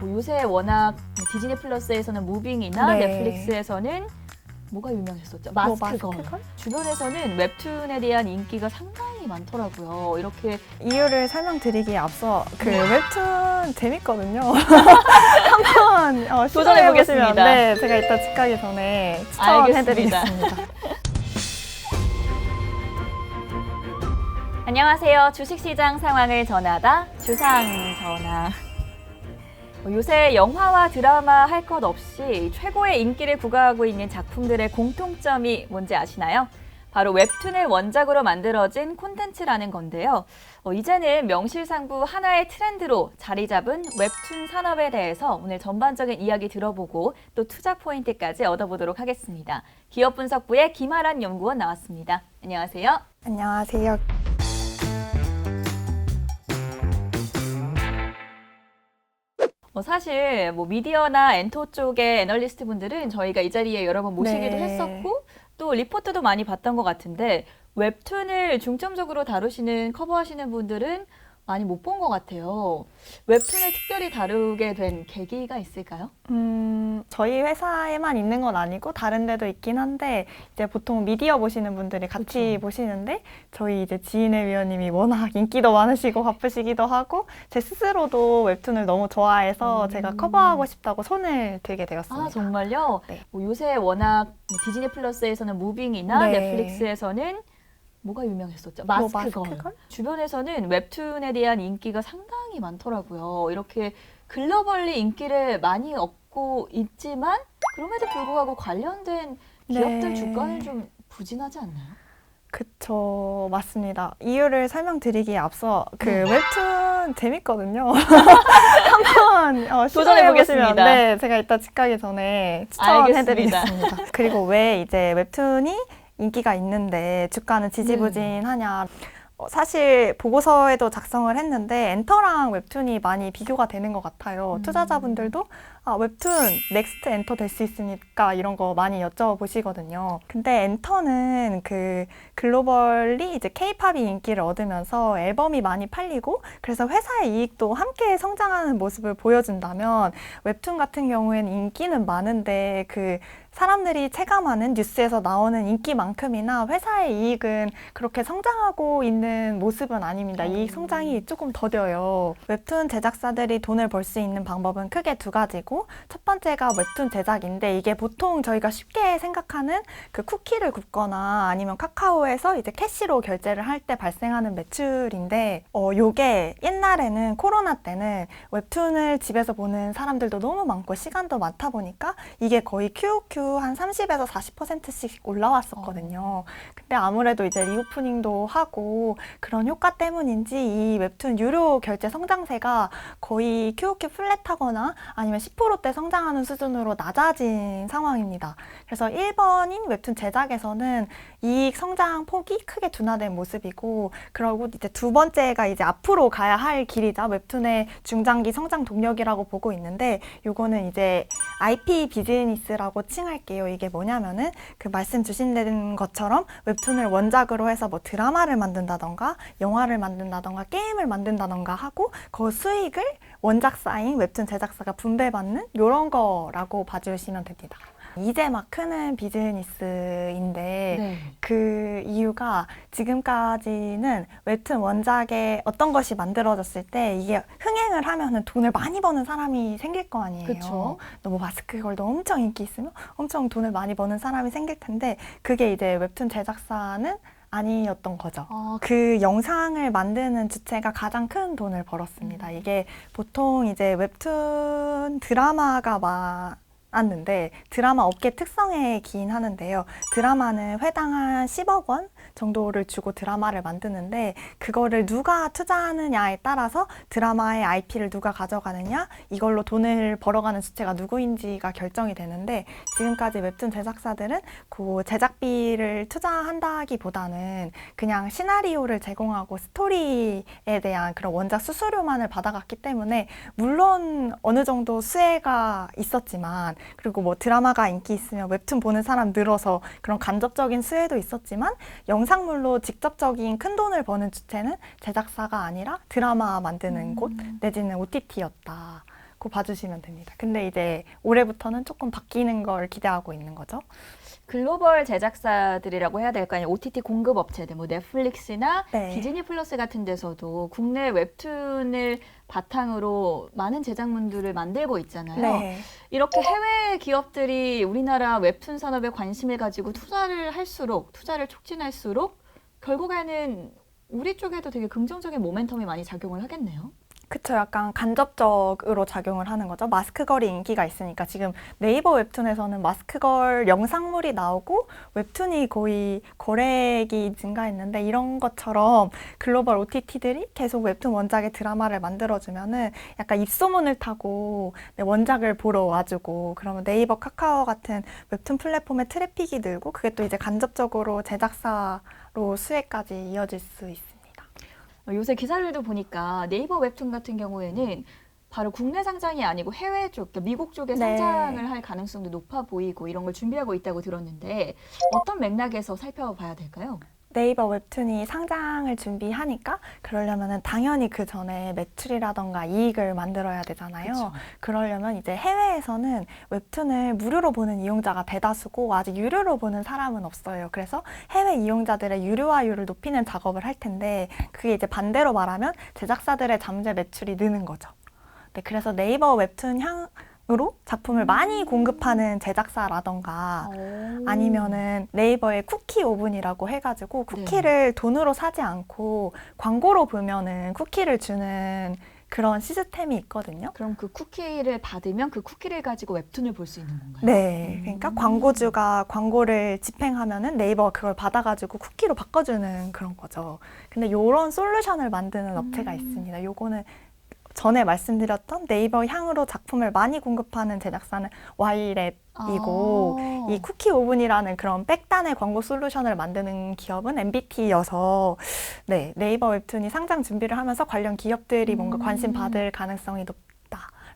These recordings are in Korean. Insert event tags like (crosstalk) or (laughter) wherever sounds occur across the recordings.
뭐 요새 워낙 디즈니 플러스에서는 무빙이나 네. 넷플릭스에서는 뭐가 유명했었죠? 뭐 마스크걸. 마스크걸? 주변에서는 웹툰에 대한 인기가 상당히 많더라고요. 이렇게 이유를 설명드리기에 앞서 그 웹툰 재밌거든요. (laughs) 한번 어, 도전해 보겠습니다. 시도해보시면 네, 제가 이따 집 가기 전에 추천해드리겠습니다. (laughs) 안녕하세요. 주식시장 상황을 전하다 주상 전화. 뭐 요새 영화와 드라마 할 것 없이 최고의 인기를 구가하고 있는 작품들의 공통점이 뭔지 아시나요? 바로 웹툰을 원작으로 만들어진 콘텐츠라는 건데요. 어, 이제는 명실상부 하나의 트렌드로 자리 잡은 웹툰 산업에 대해서 오늘 전반적인 이야기 들어보고 또 투자 포인트까지 얻어보도록 하겠습니다. 기업 분석부의 김아란 연구원 나왔습니다. 안녕하세요. 안녕하세요. 뭐 사실 뭐 미디어나 엔터 쪽의 애널리스트 분들은 저희가 이 자리에 여러 번 모시기도 네. 했었고 또 리포트도 많이 봤던 것 같은데 웹툰을 중점적으로 다루시는 커버하시는 분들은 많이 못 본 것 같아요. 웹툰을 특별히 다루게 된 계기가 있을까요? 음, 저희 회사에만 있는 건 아니고 다른 데도 있긴 한데 이제 보통 미디어 보시는 분들이 같이 그쵸. 보시는데 저희 이제 지인의 위원님이 워낙 인기도 많으시고 바쁘시기도 하고 제 스스로도 웹툰을 너무 좋아해서 음. 제가 커버하고 싶다고 손을 들게 되었습니다. 아 정말요? 네. 뭐 요새 워낙 뭐 디즈니 플러스에서는 무빙이나 네. 넷플릭스에서는 뭐가 유명했었죠? 뭐 마스크걸. 마스크걸? 주변에서는 웹툰에 대한 인기가 상당히 많더라고요. 이렇게 글로벌리 인기를 많이 얻고 있지만 그럼에도 불구하고 관련된 기업들 네. 주가는 좀 부진하지 않나요? 그쵸, 맞습니다. 이유를 설명드리기에 앞서 그 네. 웹툰 재밌거든요. (laughs) 한번 어, 시도해보시면 도전해 보겠습니다. 네, 제가 이따 집 가기 전에 추천해드리겠습니다. 그리고 왜 이제 웹툰이 인기가 있는데 주가는 지지부진하냐. 어, 사실 보고서에도 작성을 했는데 엔터랑 웹툰이 많이 비교가 되는 것 같아요. 음. 투자자분들도 아, 웹툰 넥스트 엔터 될 수 있으니까 이런 거 많이 여쭤보시거든요. 근데 엔터는 그 글로벌리 이제 케이팝이 인기를 얻으면서 앨범이 많이 팔리고 그래서 회사의 이익도 함께 성장하는 모습을 보여준다면 웹툰 같은 경우에는 인기는 많은데 그 사람들이 체감하는 뉴스에서 나오는 인기만큼이나 회사의 이익은 그렇게 성장하고 있는 모습은 아닙니다. 음. 이익 성장이 조금 더뎌요. 웹툰 제작사들이 돈을 벌 수 있는 방법은 크게 두 가지고 첫 번째가 웹툰 제작인데 이게 보통 저희가 쉽게 생각하는 그 쿠키를 굽거나 아니면 카카오에서 이제 캐시로 결제를 할 때 발생하는 매출인데 어 요게 옛날에는 코로나 때는 웹툰을 집에서 보는 사람들도 너무 많고 시간도 많다 보니까 이게 거의 QOQ 한 30에서 40%씩 올라왔었거든요. 근데 아무래도 이제 리오프닝도 하고 그런 효과 때문인지 이 웹툰 유료 결제 성장세가 거의 QOQ 플랫하거나 아니면 10%대 성장하는 수준으로 낮아진 상황입니다. 그래서 1번인 웹툰 제작에서는 이익 성장 폭이 크게 둔화된 모습이고 그리고 이제 두 번째가 이제 앞으로 가야 할 길이자 웹툰의 중장기 성장 동력이라고 보고 있는데 요거는 이제 IP 비즈니스라고 칭할게요. 이게 뭐냐면은 그 말씀 주신 것처럼 웹툰을 원작으로 해서 뭐 드라마를 만든다던가 영화를 만든다던가 게임을 만든다던가 하고 그 수익을 원작사인 웹툰 제작사가 분배받는 이런 거라고 봐주시면 됩니다. 이제 막 크는 비즈니스인데 네. 그 이유가 지금까지는 웹툰 원작에 어떤 것이 만들어졌을 때 이게 흥행을 하면은 돈을 많이 버는 사람이 생길 거 아니에요. 그쵸. 너무 마스크 걸도 엄청 인기 있으면 엄청 돈을 많이 버는 사람이 생길 텐데 그게 이제 웹툰 제작사는 아니었던 거죠. 아, 그 영상을 만드는 주체가 가장 큰 돈을 벌었습니다. 이게 보통 이제 웹툰 드라마가 많 았는데 드라마 업계 특성이긴 하는데요. 드라마는 회당 한 10억 원 정도를 주고 드라마를 만드는데 그거를 누가 투자하느냐에 따라서 드라마의 IP를 누가 가져가느냐 이걸로 돈을 벌어가는 주체가 누구인지가 결정이 되는데 지금까지 웹툰 제작사들은 그 제작비를 투자한다기보다는 그냥 시나리오를 제공하고 스토리에 대한 그런 원작 수수료만을 받아갔기 때문에 물론 어느 정도 수혜가 있었지만 그리고 뭐 드라마가 인기 있으면 웹툰 보는 사람 늘어서 그런 간접적인 수혜도 있었지만 영상물로 직접적인 큰 돈을 버는 주체는 제작사가 아니라 드라마 만드는 곳 내지는 OTT였다. 있다고 봐주시면 됩니다. 근데 이제 올해부터는 조금 바뀌는 걸 기대하고 있는 거죠. 글로벌 제작사들이라고 해야 될까요? OTT 공급 업체들, 뭐 넷플릭스나 네. 디즈니 플러스 같은 데서도 국내 웹툰을 바탕으로 많은 제작물들을 만들고 있잖아요. 네. 이렇게 해외 기업들이 우리나라 웹툰 산업에 관심을 가지고 투자를 할수록, 투자를 촉진할수록 결국에는 우리 쪽에도 되게 긍정적인 모멘텀이 많이 작용을 하겠네요. 그쵸. 약간 간접적으로 작용을 하는 거죠. 마스크걸이 인기가 있으니까 지금 네이버 웹툰에서는 마스크걸 영상물이 나오고 웹툰이 거의 거래액이 증가했는데 이런 것처럼 글로벌 OTT들이 계속 웹툰 원작의 드라마를 만들어주면은 약간 입소문을 타고 네, 원작을 보러 와주고 그러면 네이버 카카오 같은 웹툰 플랫폼의 트래픽이 늘고 그게 또 이제 간접적으로 제작사로 수혜까지 이어질 수 있습니다. 어, 요새 기사들도 보니까 네이버 웹툰 같은 경우에는 바로 국내 상장이 아니고 해외 쪽, 그러니까 미국 쪽에 네. 상장을 할 가능성도 높아 보이고 이런 걸 준비하고 있다고 들었는데 어떤 맥락에서 살펴봐야 될까요? 네이버 웹툰이 상장을 준비하니까 그러려면은 당연히 그 전에 매출이라던가 이익을 만들어야 되잖아요. 그쵸. 그러려면 이제 해외에서는 웹툰을 무료로 보는 이용자가 대다수고 아직 유료로 보는 사람은 없어요. 그래서 해외 이용자들의 유료화율을 높이는 작업을 할 텐데 그게 이제 반대로 말하면 제작사들의 잠재 매출이 느는 거죠. 네, 그래서 네이버 웹툰 향 으로 작품을 많이 공급하는 제작사라던가 오. 아니면은 네이버의 쿠키 오븐이라고 해가지고 쿠키를 돈으로 사지 않고 광고로 보면은 쿠키를 주는 그런 시스템이 있거든요. 그럼 그 쿠키를 받으면 그 쿠키를 가지고 웹툰을 볼 수 있는 건가요? 네, 그러니까 음. 광고주가 광고를 집행하면은 네이버가 그걸 받아가지고 쿠키로 바꿔주는 그런 거죠. 근데 이런 솔루션을 만드는 업체가 음. 있습니다. 요거는 전에 말씀드렸던 네이버 향으로 작품을 많이 공급하는 제작사는 Y랩이고 아. 이 쿠키 오븐이라는 그런 백단의 광고 솔루션을 만드는 기업은 MBT여서 네, 네이버 웹툰이 상장 준비를 하면서 관련 기업들이 뭔가 음. 관심 받을 가능성이 높다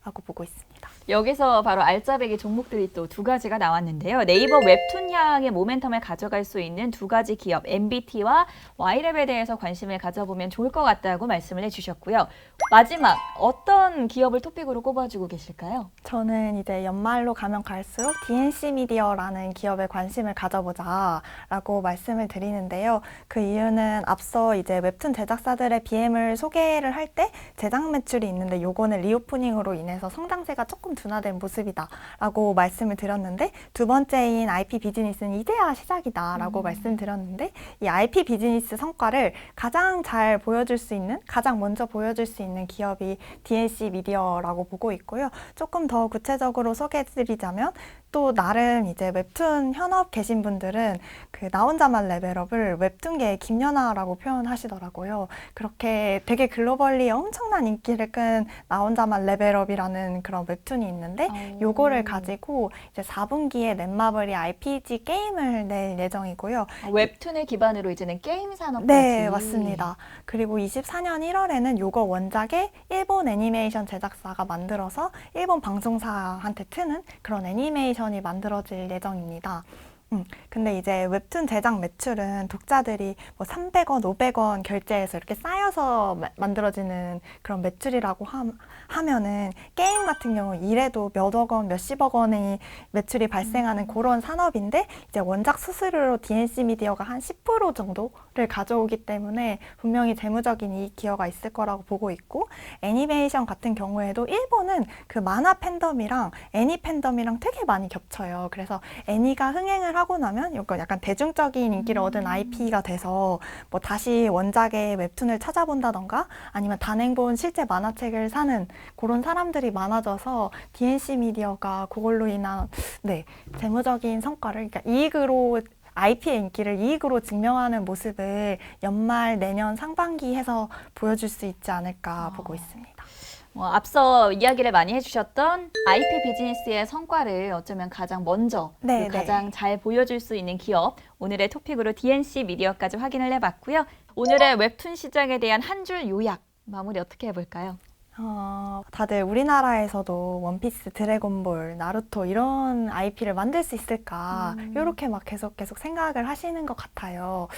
라고 보고 있습니다. 여기서 바로 알짜배기 종목들이 또 두 가지가 나왔는데요. 네이버 웹툰 향의 모멘텀을 가져갈 수 있는 두 가지 기업 MBT와 Y랩에 대해서 관심을 가져보면 좋을 것 같다고 말씀을 해주셨고요. 마지막 어떤 기업을 토픽으로 꼽아주고 계실까요? 저는 이제 연말로 가면 갈수록 DNC 미디어라는 기업에 관심을 가져보자라고 말씀을 드리는데요. 그 이유는 앞서 이제 웹툰 제작사들의 BM을 소개를 할 때 제작 매출이 있는데 요거는 리오프닝으로 인해 서 성장세가 조금 둔화된 모습이다라고 말씀을 드렸는데 두 번째인 IP 비즈니스는 이제야 시작이다라고 음. 말씀드렸는데 이 IP 비즈니스 성과를 가장 잘 보여줄 수 있는 가장 먼저 보여줄 수 있는 기업이 DNC 미디어라고 보고 있고요. 조금 더 구체적으로 소개해드리자면 또 나름 이제 웹툰 현업 계신 분들은 그 나 혼자만 레벨업을 웹툰계의 김연아라고 표현하시더라고요. 그렇게 되게 글로벌리 엄청난 인기를 끈 나 혼자만 레벨업이라는 그런 웹툰이 있는데 어. 요거를 가지고 이제 4분기에 넷마블이 RPG 게임을 낼 예정이고요. 아, 웹툰을 기반으로 이제는 게임 산업까지. 네, 맞습니다. 그리고 24년 1월에는 요거 원작에 일본 애니메이션 제작사가 만들어서 일본 방송사한테 트는 그런 애니메이션 이 만들어질 예정입니다. 음, 근데 이제 웹툰 제작 매출은 독자들이 뭐 300원, 500원 결제해서 이렇게 쌓여서 마- 만들어지는 그런 매출이라고 함- 하면은 게임 같은 경우 이래도 몇억 원, 몇십억 원의 매출이 발생하는 그런 산업인데 이제 원작 수수료로 DNC 미디어가 한 10% 정도를 가져오기 때문에 분명히 재무적인 이익 기여가 있을 거라고 보고 있고 애니메이션 같은 경우에도 일본은 그 만화 팬덤이랑 애니 팬덤이랑 되게 많이 겹쳐요. 그래서 애니가 흥행을 하고 나면 이거 약간 대중적인 인기를 얻은 IP가 돼서 뭐 다시 원작의 웹툰을 찾아본다던가 아니면 단행본 실제 만화책을 사는 그런 사람들이 많아져서 DNC 미디어가 그걸로 인한 네 재무적인 성과를 그러니까 이익으로 IP의 인기를 이익으로 증명하는 모습을 연말 내년 상반기 해서 보여줄 수 있지 않을까 아. 보고 있습니다. 뭐 앞서 이야기를 많이 해주셨던 IP 비즈니스의 성과를 어쩌면 가장 먼저 네, 그리고 네. 가장 잘 보여줄 수 있는 기업 오늘의 토픽으로 DNC 미디어까지 확인을 해봤고요. 오늘의 웹툰 시장에 대한 한 줄 요약 마무리 어떻게 해볼까요? 어, 다들 우리나라에서도 원피스, 드래곤볼, 나루토 이런 IP를 만들 수 있을까 음. 이렇게 막 계속 계속 생각을 하시는 것 같아요.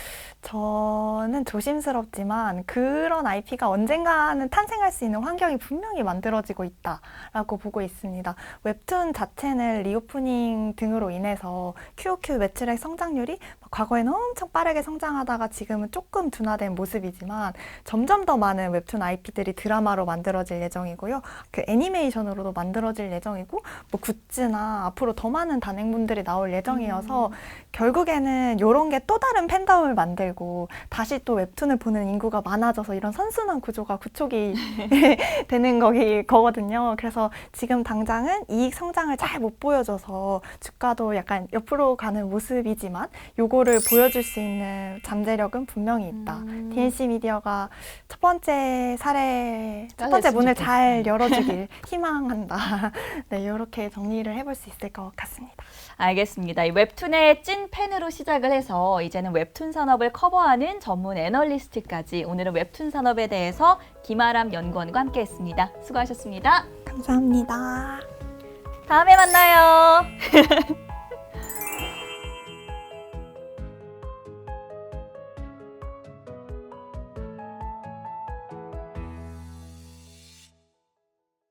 저는 조심스럽지만 그런 IP가 언젠가는 탄생할 수 있는 환경이 분명히 만들어지고 있다라고 보고 있습니다. 웹툰 자체는 리오프닝 등으로 인해서 QOQ 매출액 성장률이 과거에는 엄청 빠르게 성장하다가 지금은 조금 둔화된 모습이지만 점점 더 많은 웹툰 IP들이 드라마로 만들어질 예정이고요. 그 애니메이션으로도 만들어질 예정이고 뭐 굿즈나 앞으로 더 많은 단행본들이 나올 예정이어서 결국에는 이런 게 또 다른 팬덤을 만들고 다시 또 웹툰을 보는 인구가 많아져서 이런 선순환 구조가 구축이 (laughs) 되는 거기 거거든요. 그래서 지금 당장은 이익 성장을 잘 못 보여줘서 주가도 약간 옆으로 가는 모습이지만 요거 를 보여줄 수 있는 잠재력은 분명히 있다. 음. DNC 미디어가 첫 번째 사례, 첫 번째 문을 좋겠다. 잘 열어주길 (laughs) 희망한다. (laughs) 네, 이렇게 정리를 해볼 수 있을 것 같습니다. 알겠습니다. 이 웹툰의 찐 팬으로 시작을 해서 이제는 웹툰 산업을 커버하는 전문 애널리스트까지 오늘은 웹툰 산업에 대해서 김아람 연구원과 함께했습니다. 수고하셨습니다. 감사합니다. 다음에 만나요. (laughs)